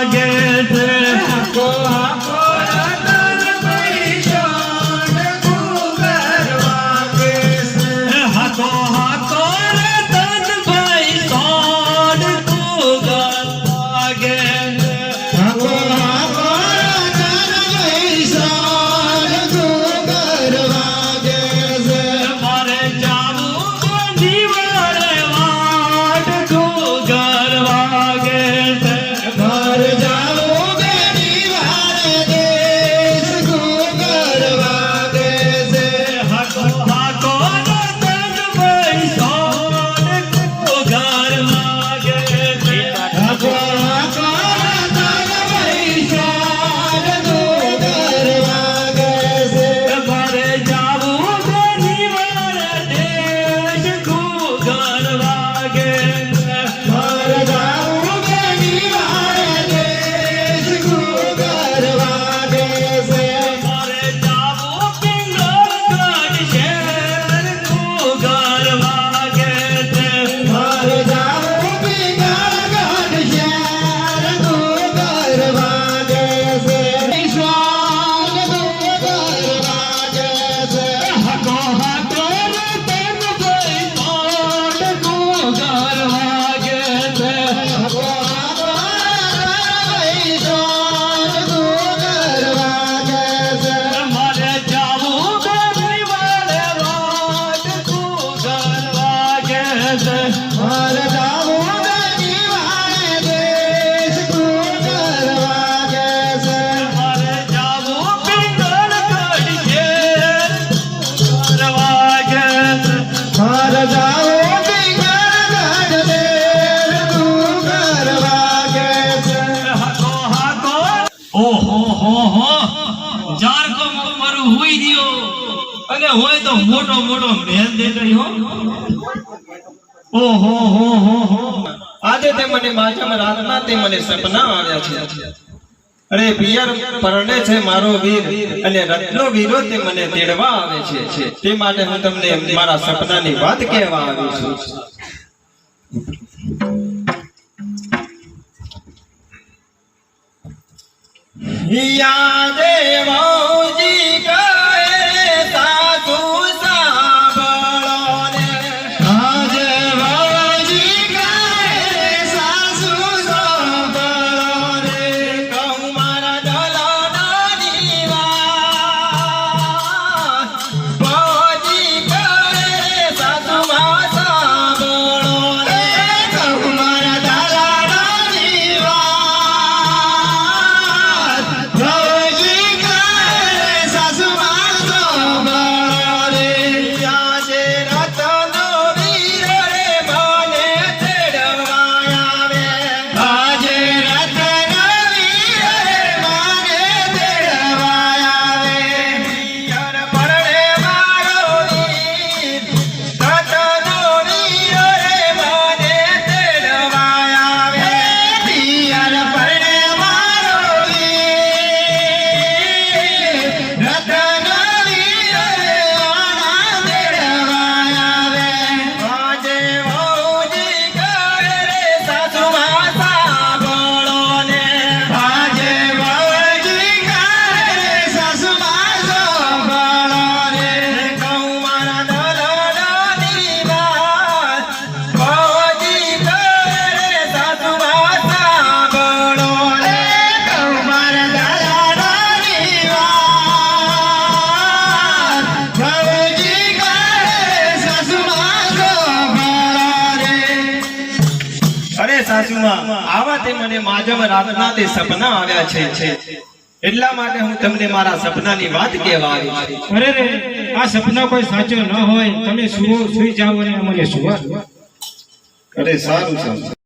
ಹಾಗೆ Jeová. ઓહો જારકમ કુમારું હોઈ ગયો. અને હોય તો મોટો મોટો મહેલ દેખાય હો. ઓહો, હો હો હો. આજે તે મને માજમ રાતના તે મને સપના આવ્યા છે. અરે પિયર, પરણે છે મારો વીર, અને રત્નો વીરો તે મને તેડવા આવે છે. તે માટે હું તમને મારા સપનાની વાત કહેવા આવી છું. યાદે વાઉજી અરે આવા તે મને માજમ રાતના તે સપના આવ્યા છે. એટલા માટે હું તમને મારા સપનાની વાત કહેવા આવી છું. અરે રે આ સપના કોઈ સાચો ન હોય. તમે સુવો સુઈ જાઓ અને અમને સુવા અરે સારું સારું.